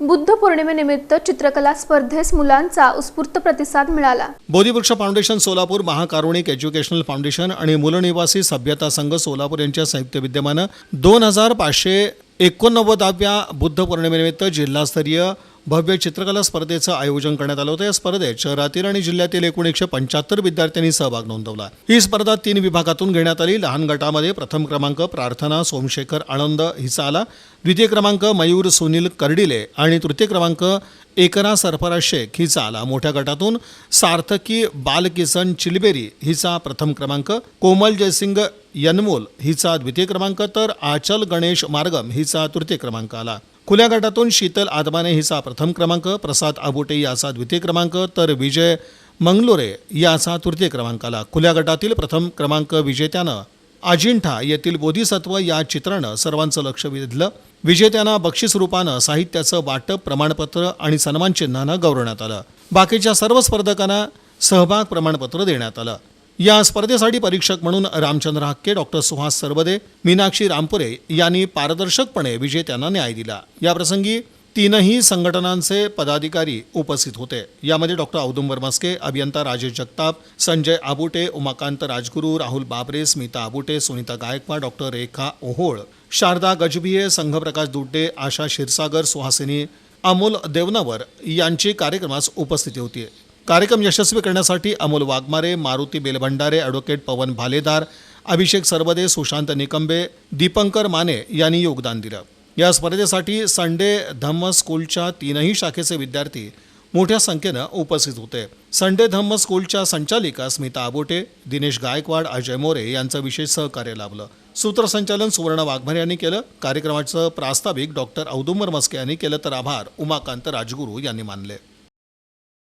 बुद्ध पौर्णिमेनिमित्त चित्रकला स्पर्धेस मुलांचा उत्स्फूर्त प्रतिसाद मिळाला. Bodhivruksha foundation Solapur Mahakarunik educational foundation आणि मूलनिवासी सभ्यता संघ सोलापूर यांच्या संयुक्त विद्यमानं दोन हजार पाचशे एकोणनव्वदाव्या बुद्ध पौर्णिमेनिमित्त जिल्हास्तरीय भव्य चित्रकला स्पर्धेचं आयोजन करण्यात आलं होतं. या स्पर्धेत शहरातील आणि जिल्ह्यातील एकूण एकशे पंच्याहत्तर विद्यार्थ्यांनी सहभाग नोंदवला. ही स्पर्धा तीन विभागातून घेण्यात आली. लहान गटामध्ये प्रथम क्रमांक प्रार्थना सोमशेखर आनंद हिचा आला द्वितीय क्रमांक मयूर सुनील कर्डिले आणि तृतीय क्रमांक एकरा सरफराज शेख हिचा आला मोठ्या गटातून सार्थकी बालकिसन चिलबेरी हिचा प्रथम क्रमांक कोमल जयसिंग यनमोल हिचा द्वितीय क्रमांक तर आचल गणेश मार्गम हिचा तृतीय क्रमांक आला. खुल्या गटातून शीतल आदमाने हिचा प्रथम क्रमांक प्रसाद आबोटे याचा द्वितीय क्रमांक तर विजय मंगलोरे याचा तृतीय क्रमांक आला खुल्या गटातील प्रथम क्रमांक विजेत्यानं अजिंठा येथील बोधिसत्व या चित्रानं सर्वांचं लक्ष वेधलं. विजेत्यांना बक्षीस रूपानं साहित्याचं वाटप प्रमाणपत्र आणि सन्मान चिन्हानं गौरवण्यात आलं. बाकीच्या सर्व स्पर्धकांना सहभाग प्रमाणपत्र देण्यात आलं. या स्पर्धेसाठी परीक्षक म्हणून रामचंद्र हक्के डॉक्टर सुहास सरबदे मीनाक्षी रामपुरे यांनी पारदर्शकपणे विजेत्यांना न्याय दिला. याप्रसंगी तीनही संघटनांचे पदाधिकारी उपस्थित होते. यामध्ये डॉक्टर औदुंबर मस्के अभियंता राजेश जगताप संजय आबुटे उमाकांत राजगुरू राहुल बाबरे स्मिता आबुटे सुनीता गायकवाड डॉक्टर रेखा ओहोळ शारदा गजभिये संघप्रकाश दुड्डे आशा क्षीरसागर सुहासिनी अमोल देवनावर यांची कार्यक्रमास उपस्थिती होती. कार्यक्रम यशस्वी करण्यासाठी अमोल वाघमारे मारुती बेलभंडारे ॲडव्होकेट पवन भालेदार अभिषेक सरबदे सुशांत निकंबे दीपंकर माने यांनी योगदान दिलं. या स्पर्धेसाठी संडे धम्म स्कूलच्या तीनही शाखेचे विद्यार्थी मोठ्या संख्येनं उपस्थित होते. संडे धम्म स्कूलच्या संचालिका स्मिता आबोटे दिनेश गायकवाड अजय मोरे यांचं विशेष सहकार्य लाभलं. सूत्रसंचालन सुवर्ण वाघमारे यांनी केलं. कार्यक्रमाचं प्रास्ताविक डॉक्टर औदुंबर मस्के यांनी केलं तर आभार उमाकांत राजगुरू यांनी मानले.